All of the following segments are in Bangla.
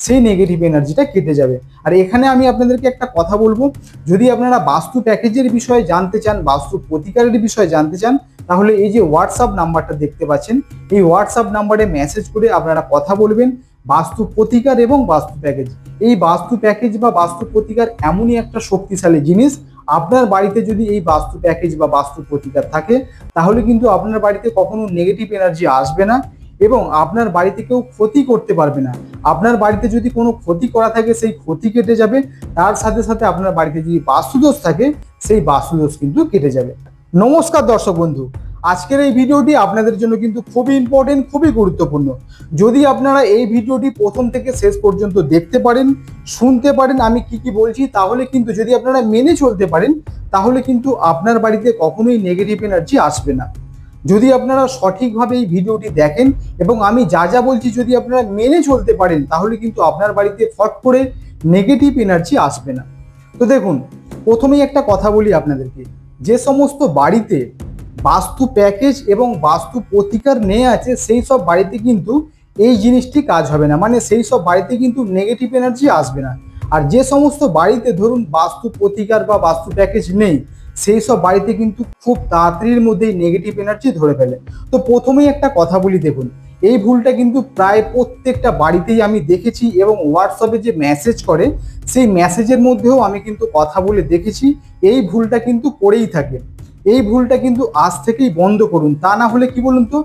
সেই নেগেটিভ এনার্জিটা কেটে যাবে। আর এখানে আমি আপনাদেরকে একটা কথা বলব, যদি আপনারা বাস্তু প্যাকেজের বিষয়ে জানতে চান, বাস্তু প্রতিকারের বিষয়ে জানতে চান, তাহলে এই যে হোয়াটসঅ্যাপ নাম্বারটা দেখতে পাচ্ছেন, এই হোয়াটসঅ্যাপ নাম্বারে মেসেজ করে আপনারা কথা বলবেন, বাস্তু প্রতিকার এবং বাস্তু প্যাকেজ। এই বাস্তু প্যাকেজ বা বাস্তু প্রতিকার এমনই একটা শক্তিশালী জিনিস, আপনার বাড়িতে যদি এই বাস্তু প্যাকেজ বা বাস্তু প্রতিকার থাকে, তাহলে কিন্তু আপনার বাড়িতে কখনো নেগেটিভ এনার্জি আসবে না। এবং আপনার বাড়িতে কেউ ক্ষতি করতে পারবে না। আপনার বাড়িতে যদি কোনো ক্ষতি করা থাকে, সেই ক্ষতি কেটে যাবে। তার সাথে সাথে আপনার বাড়িতে যদি বাস্তুদোষ থাকে, সেই বাস্তুদোষ কিন্তু কেটে যাবে। নমস্কার দর্শক বন্ধু, আজকের এই ভিডিওটি আপনাদের জন্য কিন্তু খুবই ইম্পর্টেন্ট খুবই গুরুত্বপূর্ণ। যদি আপনারা এই ভিডিওটি প্রথম থেকে শেষ পর্যন্ত দেখতে পারেন, শুনতে পারেন, আমি কি কি বলছি, তাহলে কিন্তু যদি আপনারা মেনে চলতে পারেন, তাহলে কিন্তু আপনার বাড়িতে কখনোই নেগেটিভ এনার্জি আসবে না। যদি আপনারা সঠিকভাবে এই ভিডিওটি দেখেন এবং আমি যা যা বলছি যদি আপনারা মেনে চলতে পারেন, তাহলে কিন্তু আপনার বাড়িতে ফট করে নেগেটিভ এনার্জি আসবে না। তো দেখুন, প্রথমেই একটা কথা বলি আপনাদেরকে। যে সমস্ত বাড়িতে বাস্তু প্যাকেজ এবং বাস্তু প্রতিকার নেই আছে, সেই সব বাড়িতে কিন্তু এই জিনিসটি কাজ হবে না। মানে সেই সব বাড়িতে কিন্তু নেগেটিভ এনার্জি আসবে না। আর যে সমস্ত বাড়িতে ধরুন বাস্তু প্রতিকার বা বাস্তু প্যাকেজ নেই সেই সব বাড়িতে কিন্তু খুব তাড়াতাড়ির মধ্যেই নেগেটিভ এনার্জি ধরে ফেলে। তো প্রথমেই একটা কথা বলি দেখুন, এই ভুলটা কিন্তু প্রায় প্রত্যেকটা বাড়িতেই আমি দেখেছি এবং হোয়াটসঅ্যাপে যে মেসেজ করে, সেই মেসেজের মধ্যেও আমি কিন্তু কথা বলে দেখেছি, এই ভুলটা কিন্তু করেই থাকে। এই ভুলটা কিন্তু আজ থেকেই বন্ধ করুন, তা না হলে কি বলুন তো,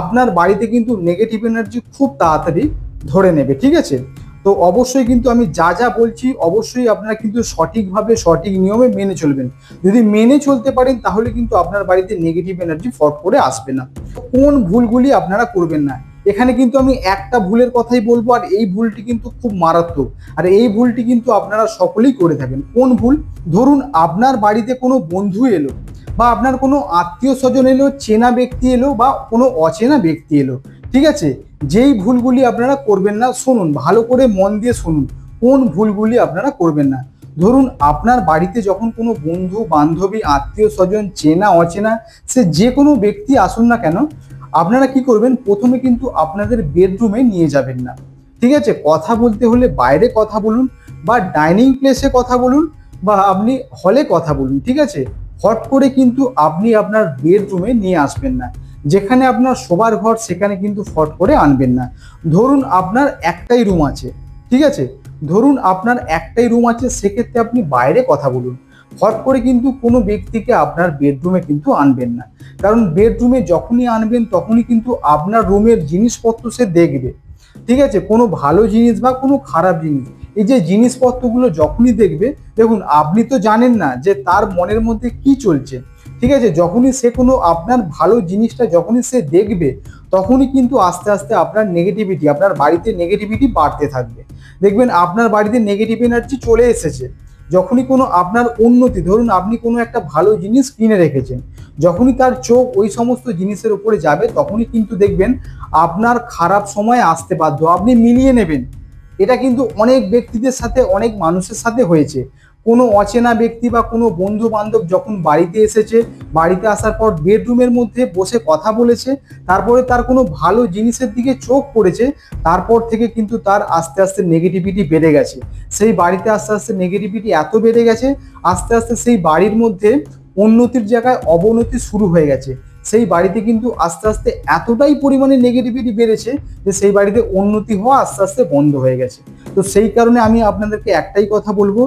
আপনার বাড়িতে কিন্তু নেগেটিভ এনার্জি খুব তাড়াতাড়ি ধরে নেবে, ঠিক আছে? তো অবশ্যই কিন্তু আমি যা যা বলছি, অবশ্যই আপনারা কিন্তু সঠিকভাবে সঠিক নিয়মে মেনে চলবেন। যদি মেনে চলতে পারেন, তাহলে কিন্তু আপনার বাড়িতে নেগেটিভ এনার্জি ফট করে আসবে না। কোন ভুলগুলি আপনারা করবেন না। এখানে কিন্তু আমি একটা ভুলের কথাই বলব, আর এই ভুলটি কিন্তু খুব মারাত্মক। আর এই ভুলটি কিন্তু আপনারা সকলেই করে থাকেন। কোন ভুল? ধরুন আপনার বাড়িতে কোনো বন্ধু এলো, বা আপনার কোনো আত্মীয় স্বজন এলো, চেনা ব্যক্তি এলো, বা কোনো অচেনা ব্যক্তি এলো। ঠিক আছে? যেই ভুলগুলি আপনারা করবেন না, শুনুন, ভালো করে মন দিয়ে শুনুন, কোন ভুলগুলি আপনারা করবেন না। ধরুন, আপনার বাড়িতে যখন কোনো বন্ধু, বান্ধবী, আত্মীয় স্বজন চেনা, অচেনা, সে যে কোনো ব্যক্তি আসুন না কেন, আপনারা কি করবেন? প্রথমে কিন্তু আপনাদের বেডরুমে নিয়ে যাবেন না। ঠিক আছে? কথা বলতে হলে বাইরে কথা বলুন বা ডাইনিং প্লেসে কথা বলুন বা আপনি হলে কথা বলুন, ঠিক আছে? হট করে কিন্তু আপনি আপনার বেডরুমে নিয়ে আসবেন না। যেখানে আপনার শোবার ঘর, সেখানে কিন্তু ফট করে আনবেন না। ধরুন আপনার একটাই রুম আছে, ঠিক আছে? ধরুন আপনার একটাই রুম আছে, সেক্ষেত্রে আপনি বাইরে কথা বলুন। ফট করে কিন্তু কোনো ব্যক্তিকে আপনার বেডরুমে কিন্তু আনবেন না। কারণ বেডরুমে যখনই আনবেন, তখনই কিন্তু আপনার রুমের জিনিসপত্র সে দেখবে। ঠিক আছে? কোনো ভালো জিনিস বা কোনো খারাপ জিনিস। এই যে জিনিসপত্রগুলো যখনই দেখবে, দেখুন, আপনি তো জানেন না যে তার মনের মধ্যে কি চলছে। ঠিক আছে? যখনই সে কোনো আপনার ভালো জিনিসটা যখনই সে দেখবে, তখনই কিন্তু আস্তে আস্তে আপনার নেগেটিভিটি আপনার বাড়িতে নেগেটিভিটি বাড়তে থাকবে। দেখবেন আপনার বাড়িতে নেগেটিভ এনার্জি চলে এসেছে। যখনই কোনো আপনার উন্নতি, ধরুন আপনি কোনো একটা ভালো জিনিস কিনে রেখেছেন, যখনই তার চোখ ওই সমস্ত জিনিসের উপরে যাবে, তখনই কিন্তু দেখবেন আপনার খারাপ সময় আসতে বাধ্য। আপনি মিলিয়ে নেবেন। এটা কিন্তু অনেক ব্যক্তিদের সাথে, অনেক মানুষের সাথে হয়েছে। কোনো অচেনা ব্যক্তি বা কোনো বন্ধু বান্ধব যখন বাড়িতে এসেছে, বাড়িতে আসার পর বেডরুমের মধ্যে বসে কথা বলেছে, তারপরে তার কোনো ভালো জিনিসের দিকে চোখ পড়েছে, তারপর থেকে কিন্তু তার আস্তে আস্তে নেগেটিভিটি বেড়ে গেছে। সেই বাড়িতে আস্তে আস্তে নেগেটিভিটি এত বেড়ে গেছে, আস্তে আস্তে সেই বাড়ির মধ্যে উন্নতির জায়গায় অবনতি শুরু হয়ে গেছে। সেই বাড়িতে কিন্তু আস্তে আস্তে এতটাই পরিমাণে নেগেটিভিটি বেড়েছে যে সেই বাড়িতে উন্নতি হওয়া আস্তে আস্তে বন্ধ হয়ে গেছে। তো সেই কারণে আমি আপনাদেরকে একটাই কথা বলব,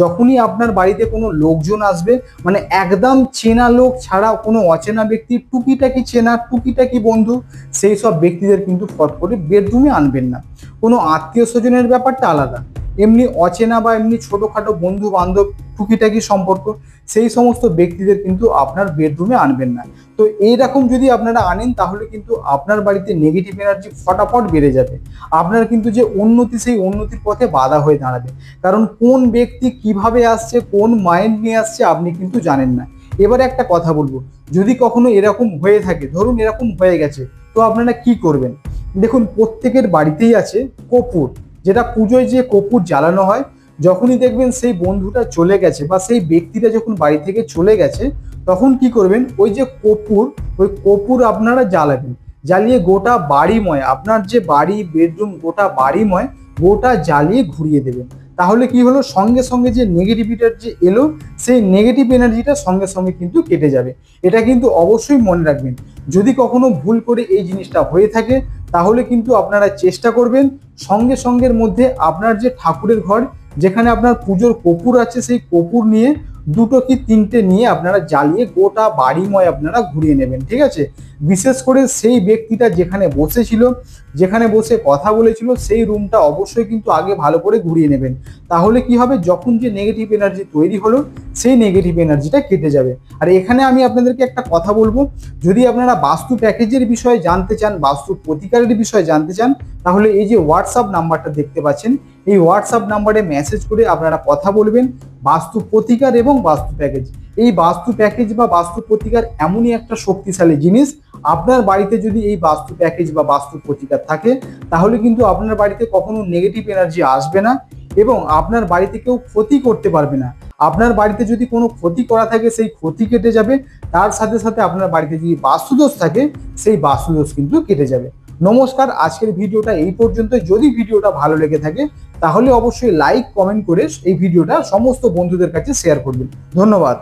যখনই আপনার বাড়িতে কোনো লোকজন আসবে মানে একদম চেনা লোক ছাড়া কোনো অচেনা ব্যক্তি, টুকিটাকি চেনা, টুকিটাকি বন্ধু, সেই সব ব্যক্তিদের কিন্তু ফট করে বেডরুমে আনবেন না। কোনো আত্মীয় স্বজনের ব্যাপারটা আলাদা। এমনি অচেনা বা এমনি ছোটোখাটো বন্ধু বান্ধব টুকিটাকি সম্পর্ক, সেই সমস্ত ব্যক্তিদের কিন্তু আপনার বেডরুমে আনবেন না। তো এইরকম যদি আপনারা আনেন, তাহলে কিন্তু আপনার বাড়িতে নেগেটিভ এনার্জি ফটাফট বেড়ে যাবে। আপনার কিন্তু যে উন্নতি, সেই উন্নতির পথে বাধা হয়ে দাঁড়াবে। কারণ কোন ব্যক্তি কীভাবে আসছে, কোন মাইন্ড নিয়ে আসছে, আপনি কিন্তু জানেন না। এবারে একটা কথা বলব। যদি কখনো এরকম হয়ে থাকে, ধরুন এরকম হয়ে গেছে, তো আপনারা কি করবেন? দেখুন, প্রত্যেকের বাড়িতেই আছে কপুর, যেটা পুজোয় যে কপুর জ্বালানো হয়, যখনই দেখবেন সেই বন্ধুটা চলে গেছে বা সেই ব্যক্তিটা যখন বাড়ি থেকে চলে গেছে, তখন কি করবেন, ওই যে কপুর, ওই কপুর আপনারা জ্বালাবেন। জ্বালিয়ে গোটা বাড়িময়, আপনার যে বাড়ি, বেডরুম, গোটা বাড়িময়, গোটা জ্বালিয়ে ঘুরিয়ে দেবেন। তাহলে কি হলো, সঙ্গে সঙ্গে যে নেগেটিভিটার যে এলো, সেই নেগেটিভ এনার্জিটা সঙ্গে সঙ্গে কিন্তু কেটে যাবে। এটা কিন্তু অবশ্যই মনে রাখবেন। যদি কখনো ভুল করে এই জিনিসটা হয়ে থাকে তাহলে কিন্তু আপনারা চেষ্টা করবেন সঙ্গে সঙ্গের মধ্যে আপনার যে ঠাকুরের ঘর, যেখানে আপনার পুজোর কপুর আছে, সেই কপুর নিয়ে দুটো কি তিনটে নিয়ে আপনারা জ্বালিয়ে গোটা বাড়িময় আপনারা ঘুরিয়ে নেবেন, ঠিক আছে? বিশেষ করে সেই ব্যক্তিটা যেখানে বসেছিল যেখানে বসে কথা বলেছিল, সেই রুমটা অবশ্যই কিন্তু আগে ভালো করে ঘুরিয়ে নেবেন। তাহলে কি হবে? যখন যে নেগেটিভ এনার্জি তৈরি হলো, সেই নেগেটিভ এনার্জিটা কেটে যাবে। আর এখানে আমি আপনাদেরকে একটা কথা বলব, যদি আপনারা বাস্তু প্যাকেজের বিষয়ে জানতে চান, বাস্তু প্রতিকারের বিষয়ে জানতে চান, তাহলে এই যে হোয়াটসঅ্যাপ নাম্বারটা দেখতে পাচ্ছেন, এই হোয়াটসঅ্যাপ নাম্বারে মেসেজ করে আপনারা কথা বলবেন, বাস্তু প্রতিকার এবং বাস্তু প্যাকেজ এই বাস্তু প্যাকেজ বা বাস্তু প্রতিকার এমনই একটা শক্তিশালী জিনিস। আপনার বাড়িতে যদি এই বাস্তু প্যাকেজ বা বাস্তু প্রতিকার থাকে, তাহলে কিন্তু আপনার বাড়িতে কখনো নেগেটিভ এনার্জি আসবে না এবং আপনার বাড়িতে কেউ ক্ষতি করতে পারবে না। আপনার বাড়িতে যদি কোনো ক্ষতি করা থাকে, সেই ক্ষতি কেটে যাবে। তার সাথে সাথে আপনার বাড়িতে যদি বাস্তুদোষ থাকে, সেই বাস্তুদোষ কিন্তু কেটে যাবে। নমস্কার, আজকের ভিডিওটা এই পর্যন্ত যদি ভিডিওটা ভালো লেগে থাকে, তাহলে অবশ্যই লাইক কমেন্ট করে এই ভিডিওটা সমস্ত বন্ধুদের কাছে শেয়ার করবেন। ধন্যবাদ।